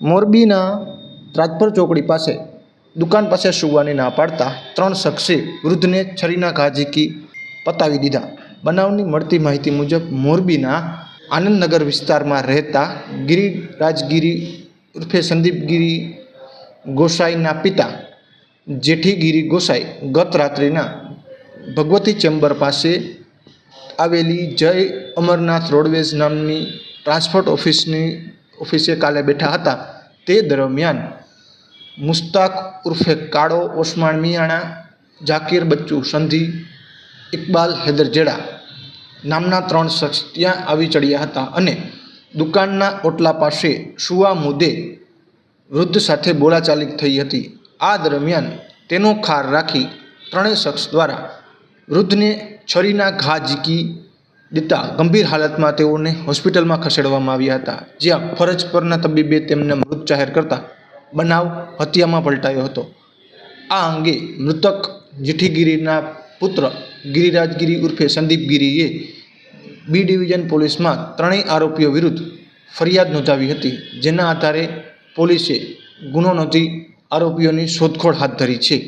મોરબીના રાજપર ચોકડી પાસે દુકાન પાસે સુવાની ના પાડતા ત્રણ શખ્સે વૃદ્ધને છરીના ઘા ઝીકી પતાવી દીધા. બનાવની મળતી માહિતી મુજબ મોરબીના આનંદનગર વિસ્તારમાં રહેતા ગિરિરાજગીરી ઉર્ફે સંદીપગીરી ગોસાઈના પિતા જેઠીગીરી ગોસાઈ ગત રાત્રિના ભગવતી ચેમ્બર પાસે આવેલી જય અમરનાથ રોડવેઝ નામની ટ્રાન્સપોર્ટ ઓફિસની ઓફિસે કાલે બેઠા હતા. તે દરમિયાન મુસ્તાક ઉર્ફે કાળો ઓસમાણ મિયાણા, જાકીર બચ્ચુ, સંધી, ઇકબાલ હૈદરજેડા નામના ત્રણ શખ્સ ત્યાં આવી ચડ્યા હતા અને દુકાનના ઓટલા પાસે સુવા મુદ્દે વૃદ્ધ સાથે બોલાચાલી થઈ હતી. આ દરમિયાન તેનો ખાર રાખી ત્રણેય શખ્સ દ્વારા વૃદ્ધને છરીના ઘા ઝીકી દેતા ગંભીર હાલતમાં તેઓને હોસ્પિટલમાં ખસેડવામાં આવ્યા હતા, જ્યાં ફરજ પરના તબીબે તેમને મૃત જાહેર કરતા બનાવ હત્યામાં પલટાયો હતો. આ અંગે મૃતક જેઠીગીરીના પુત્ર ગિરિરાજગીરી ઉર્ફે સંદીપ ગીરીએ બી ડિવિઝન પોલીસમાં ત્રણેય આરોપીઓ વિરુદ્ધ ફરિયાદ નોંધાવી હતી, જેના આધારે પોલીસે ગુનો નોંધી આરોપીઓની શોધખોળ હાથ ધરી છે.